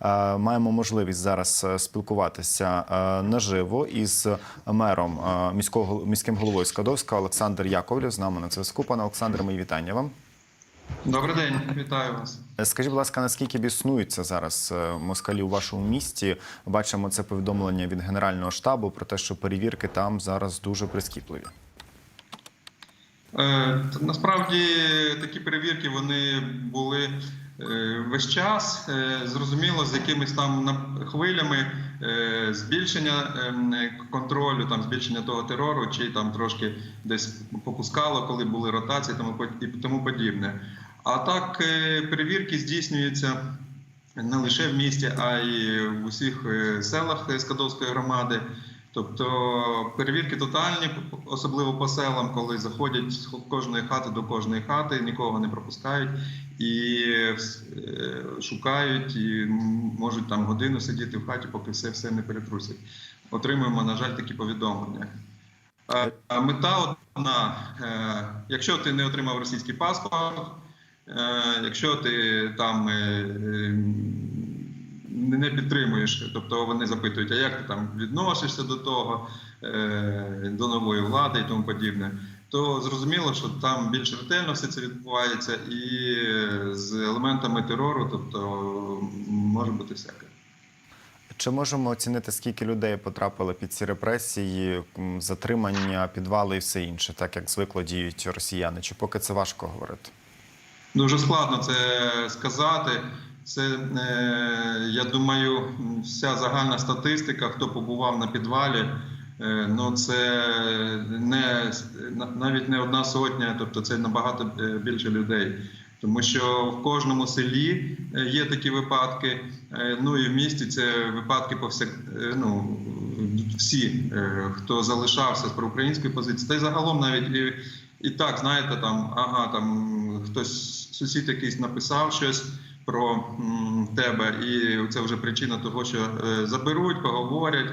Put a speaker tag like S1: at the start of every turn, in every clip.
S1: е, маємо можливість зараз е, спілкуватися е, наживо із мером міського міським головою Скадовська Олександр Яковлєв. З нами на зв'язку. Пане Олександре, мої вітання вам.
S2: Добрий день, вітаю вас.
S1: Скажіть, будь ласка, наскільки біснуються зараз москалі у вашому місті? Бачимо це повідомлення від Генерального штабу про те, що перевірки там зараз дуже прискіпливі.
S2: Е, Насправді такі перевірки вони були весь час. Е, Зрозуміло, з якимись там хвилями е, збільшення ем, контролю, там збільшення того терору, чи там трошки десь попускало, коли були ротації, тому і тому подібне. А так е, перевірки здійснюються не лише в місті, а й в усіх е, селах Скадовської громади. Тобто перевірки тотальні, особливо по селам, коли заходять з кожної хати до кожної хати, нікого не пропускають і е, шукають, і можуть там годину сидіти в хаті, поки все все не перетрусять. Отримуємо, на жаль, такі повідомлення. Мета одна: е, якщо ти не отримав російський паспорт, е, якщо ти там. е, е, не підтримуєш, тобто вони запитують, а як ти там відносишся до того, до нової влади і тому подібне, то зрозуміло, що там більш ретельно все це відбувається, і з елементами терору, тобто може бути всяке.
S1: Чи можемо оцінити, скільки людей потрапили під ці репресії, затримання, підвали і все інше, так як звикло діють росіяни? Чи поки це важко говорити?
S2: Дуже складно це сказати. Це е, я думаю, вся загальна статистика, хто побував на підвалі. Е, Ну, це не навіть не одна сотня, тобто це набагато е, більше людей. Тому що в кожному селі е, є такі випадки. Ну і в місті це випадки повсяк... ну, всі, хто залишався з проукраїнської позиції, та й загалом навіть і, і так, знаєте, там ага, там хтось сусід якийсь написав щось про тебе, і це вже причина того, що заберуть, поговорять,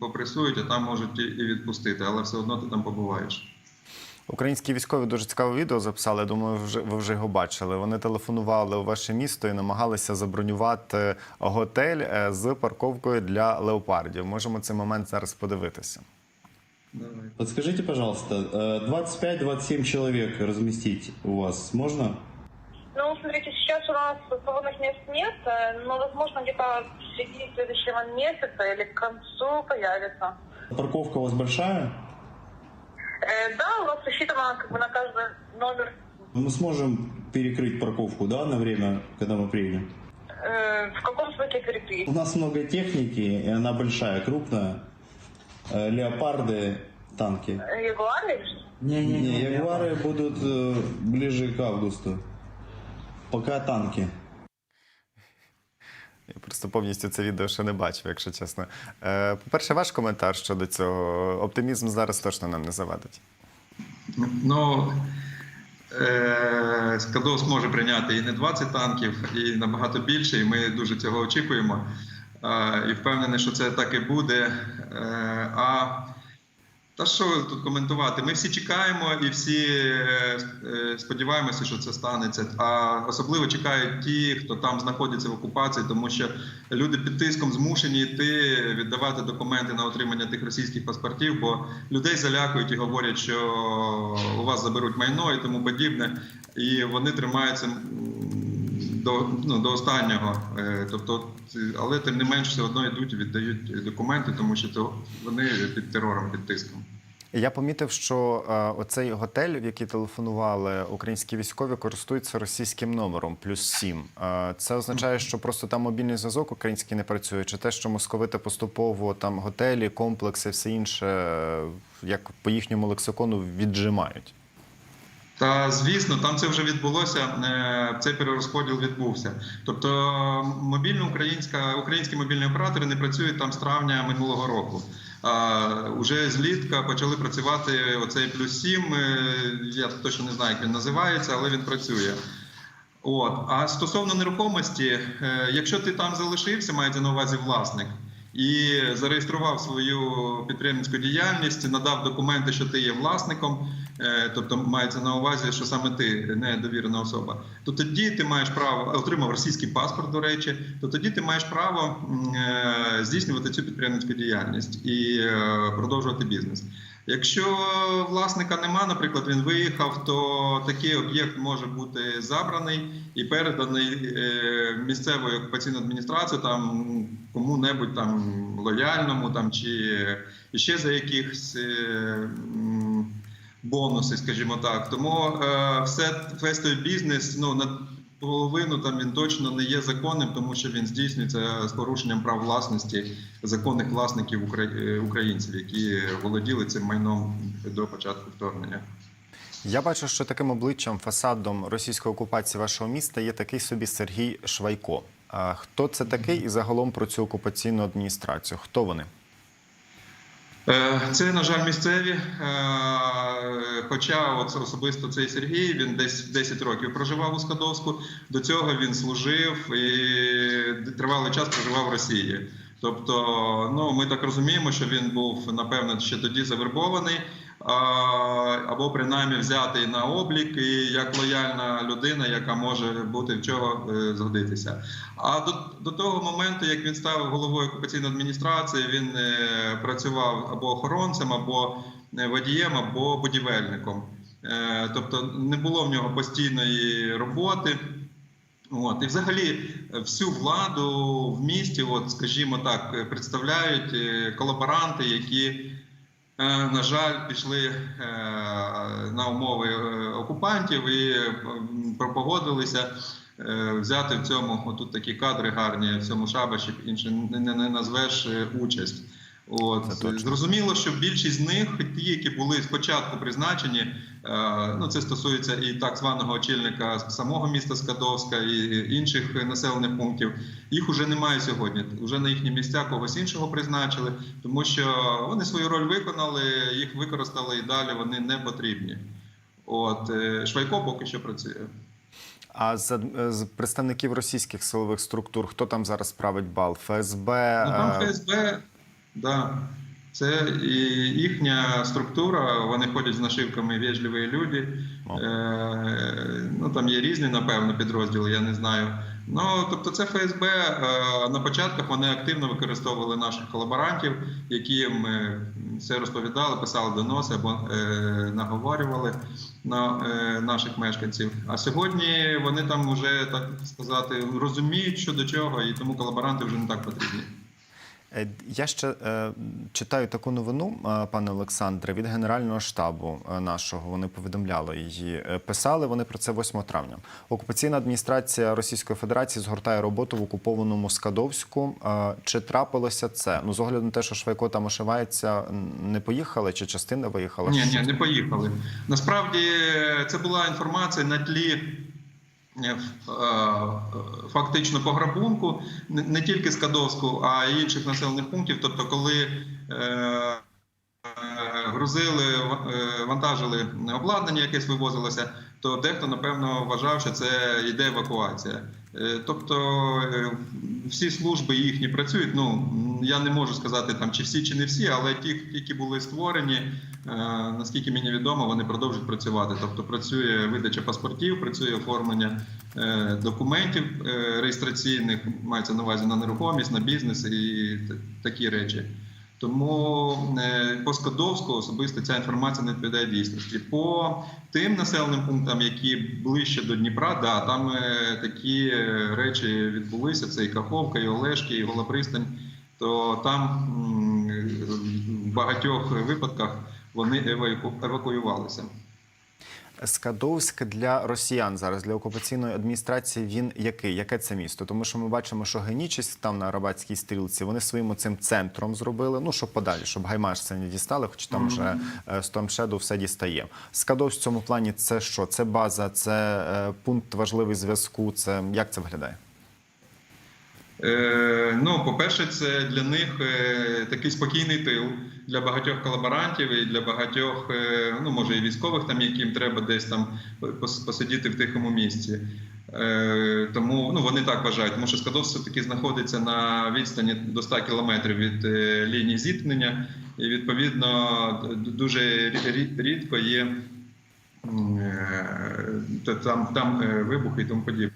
S2: попресують, а там можуть і, відпустити, але все одно ти там побуваєш.
S1: Українські військові дуже цікаве відео записали. я Думаю, вже ви вже його бачили. Вони телефонували у ваше місто і намагалися забронювати готель е, з парковкою для леопардів. Можемо цей момент зараз подивитися.
S2: Давай.
S3: Подскажите, пожалуйста, э, 25-27 человек разместить у вас можно?
S4: Ну, смотрите, сейчас у нас свободных мест нет, э, но, возможно, где-то в середине следующего месяца или к концу появится.
S3: Парковка у вас большая?
S4: Э, Да, у нас рассчитано как бы на каждый номер.
S3: Мы сможем перекрыть парковку, да, на время, когда мы приедем?
S4: Э, В каком смысле перекрыть?
S3: У нас много техники, и она большая, крупная. Э, Леопарды, танки.
S4: Э, Ягуары или что?
S3: Не, ягуары будут э, ближе к августу. Пока танки.
S1: Я просто повністю це відео ще не бачив, якщо чесно. Е, По-перше, ваш коментар щодо цього. Оптимізм зараз точно нам не завадить.
S2: Ну е, Скадовськ може прийняти і не 20 танків, і набагато більше, і ми дуже цього очікуємо. Е, і впевнений, що це так і буде. Е, а та що тут коментувати? Ми всі чекаємо і всі е, е, сподіваємося, що це станеться. А особливо чекають ті, хто там знаходиться в окупації, тому що люди під тиском змушені йти віддавати документи на отримання тих російських паспортів, бо людей залякують і говорять, що у вас заберуть майно і тому подібне. І вони тримаються до, ну, до останнього. Е, Тобто, але тим не менш все одно йдуть віддають документи, тому що то вони під терором, під тиском.
S1: Я помітив, що е, оцей готель, в який телефонували українські військові, користується російським номером плюс сім. Е, це означає, що просто там мобільний зв'язок український не працює, чи те, що московити поступово там готелі, комплекси, все інше, як по їхньому лексикону, віджимають.
S2: Та звісно, там це вже відбулося. е, Цей перерозподіл відбувся. Тобто, мобільна українська українські мобільні оператори не працюють там з травня минулого року. А уже злітка почали працювати оцей плюс 7, Я точно не знаю, як він називається, але він працює. От а стосовно нерухомості, е, якщо ти там залишився, мається на увазі власник. І зареєстрував свою підприємницьку діяльність, надав документи, що ти є власником, е, тобто мається на увазі, що саме ти не довірена особа, то тоді ти маєш право отримав російський паспорт, до речі, то тоді ти маєш право е, здійснювати цю підприємницьку діяльність і е, продовжувати бізнес. Якщо власника нема, наприклад, він виїхав, то такий об'єкт може бути забраний і переданий е, місцевою окупаційною адміністрацією там кому-небудь там лояльному там чи ще за якихось е, бонуси, скажімо так. Тому е, все весь той бізнес, ну на половину там він точно не є законним, тому що він здійснюється з порушенням прав власності законних власників е, українців, які володіли цим майном до початку вторгнення.
S1: Я бачу, що таким обличчям, фасадом російської окупації вашого міста є такий собі Сергій Швайко. А хто це такий і загалом про цю окупаційну адміністрацію? Хто вони?
S2: Е, Це, на жаль, місцеві. Е, Хоча от особисто цей Сергій він десь 10 років проживав у Скадовську. До цього він служив і тривалий час проживав в Росії. Тобто, ну ми так розуміємо, що він був напевно ще тоді завербований, або принаймні взятий на облік і як лояльна людина, яка може бути в чого е, згодитися. А до, до того моменту, як він став головою окупаційної адміністрації, він е, працював або охоронцем, або е, водієм, або будівельником. Тобто не було в нього постійної роботи. От і взагалі всю владу в місті, от скажімо так, представляють колаборанти, які, на жаль, пішли е, на умови е, окупантів і е, м, погодилися е, взяти в цьому отут такі кадри гарні в цьому шабаші, інше не, назвеш е, участь. От зрозуміло, що більшість з них, ті, які були спочатку призначені, е, ну це стосується і так званого очільника самого міста Скадовська і інших населених пунктів. Їх уже немає сьогодні. Уже на їхні місця когось іншого призначили, тому що вони свою роль виконали, їх використали і далі вони не потрібні. От е, Швайко поки що працює.
S1: А з, з представників російських силових структур, хто там зараз править бал? ФСБ?
S2: Ну там
S1: е,
S2: ФСБ, да. Це і їхня структура, вони ходять з нашивками вежливі люди.
S1: Ну.
S2: Е, ну там є різні, напевно, підрозділи, я не знаю. Ну тобто, це ФСБ. Е, на початках вони активно використовували наших колаборантів, які їм е, все розповідали, писали доноси або е, наговорювали на е, наших мешканців. А сьогодні вони там вже так сказати розуміють, що до чого, і тому колаборанти вже не так потрібні.
S1: Е, Я ще е, читаю таку новину, е, пане Олександре, від Генерального штабу нашого. Вони повідомляли її. Писали вони про це 8 травня. Окупаційна адміністрація Російської Федерації згортає роботу в окупованому Скадовську. Чи трапилося це? Ну, з огляду на те, що Швайко там ошивається, не поїхали, чи частина виїхала?
S2: Ні, ні, не поїхали. Насправді це була інформація на тлі фактично пограбунку не- тільки Скадовську, а й інших населених пунктів. Тобто, коли е, е, грузили, е, вантажили обладнання, якесь вивозилося, то дехто напевно вважав, що це йде евакуація. Е, Тобто е, всі служби їхні працюють. Ну я не можу сказати там чи всі, чи не всі, але ті, які були створені, е, наскільки мені відомо, вони продовжують працювати. Тобто працює видача паспортів, працює оформлення е, документів е, реєстраційних, мається на увазі на нерухомість, на бізнес і такі речі. Тому е, по Скадовську особисто ця інформація не відповідає дійсності. По тим населеним пунктам, які ближче до Дніпра, да, там е, такі е, речі відбулися. Це і Каховка, і Олешки, і Голопристань. То там в багатьох випадках вони еваку- евакуювалися.
S1: Скадовськ для росіян зараз для окупаційної адміністрації. Він який? Яке це місто? Тому що ми бачимо, що Генічість там на Арабатській стрілці. Вони своїм цим центром зробили. Ну щоб подалі, щоб Гаймаш це не дістали, хоч там вже е, Стомшеду все дістає. Скадовськ в цьому плані це що? Це база, це е, пункт важливий зв'язку. Це як це виглядає?
S2: Е, ну, по-перше, це для них е, такий спокійний тил для багатьох колаборантів і для багатьох, е, ну може і військових, там яким треба десь там посидіти в тихому місці. Тому ну вони так вважають, тому що Скадовськ все-таки знаходиться на відстані до 100 кілометрів від лінії зіткнення, і відповідно дуже рі- рі- рідко є там, там вибухи і тому подібне.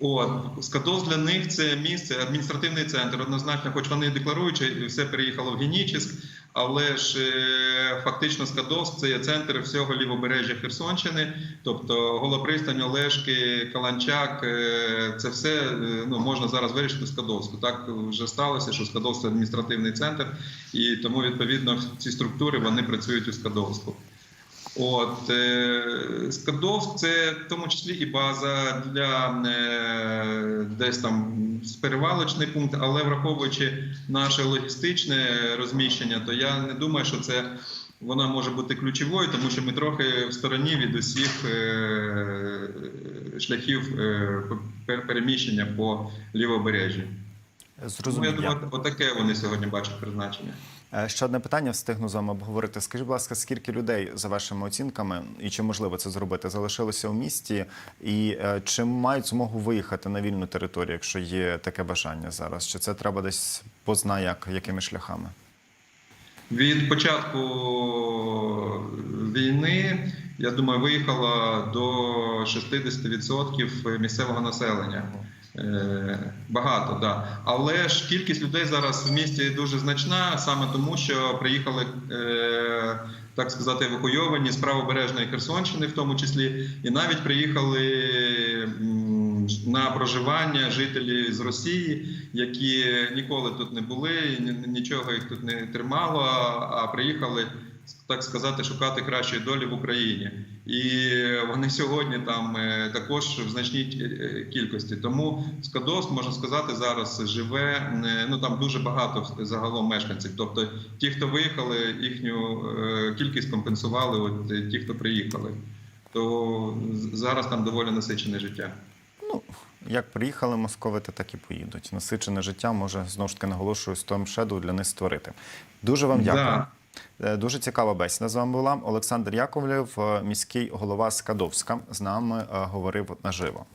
S2: От Скадовськ для них це місце, адміністративний центр. Однозначно, хоч вони декларують, що все переїхало в Генічеськ, але ж е, фактично Скадовськ це є центр всього лівобережжя Херсонщини, тобто Голопристань, Олешки, Каланчак. е, Це все е, ну, можна зараз вирішити в Скадовську. Так вже сталося, що Скадовськ це адміністративний центр, і тому відповідно ці структури вони працюють у Скадовську. От е, Скадовськ це в тому числі і база для е, десь там перевалочний пункт, але враховуючи наше логістичне розміщення, то я не думаю, що це вона може бути ключовою, тому що ми трохи в стороні від усіх е, шляхів переміщення по лівобережжі. Тому я думаю, отаке вони сьогодні бачать призначення.
S1: Е, Ще одне питання встигну з вами обговорити. Скажіть, будь ласка, скільки людей за вашими оцінками, і чи можливо це зробити, залишилося в місті, і е, чи мають змогу виїхати на вільну територію, якщо є таке бажання зараз? Чи це треба десь позна як, якими шляхами?
S2: Від початку війни, я думаю, виїхало до 60% місцевого населення. Е, Багато. Да. Але ж кількість людей зараз в місті дуже значна, саме тому, що приїхали, е, так сказати, евакуйовані з правобережної Херсонщини, в тому числі, і навіть приїхали на проживання жителі з Росії, які ніколи тут не були, ні- нічого їх тут не тримало, а приїхали. Так сказати, шукати кращої долі в Україні, і вони сьогодні там е, також в значній е, кількості. Тому Скадовськ, можна сказати, зараз живе. е, Ну там дуже багато загалом мешканців. Тобто, ті, хто виїхали, їхню кількість компенсували. От ті, хто приїхали, то зараз там доволі насичене життя.
S1: Ну, як приїхали московити, так і поїдуть. Насичене життя може знову ж таки наголошую Storm Shadow для них створити. Дуже вам дякую.
S2: Да.
S1: Е, Дуже цікава бесіда з вами була. Олександр Яковлєв, е, міський голова Скадовська, з нами е, говорив наживо.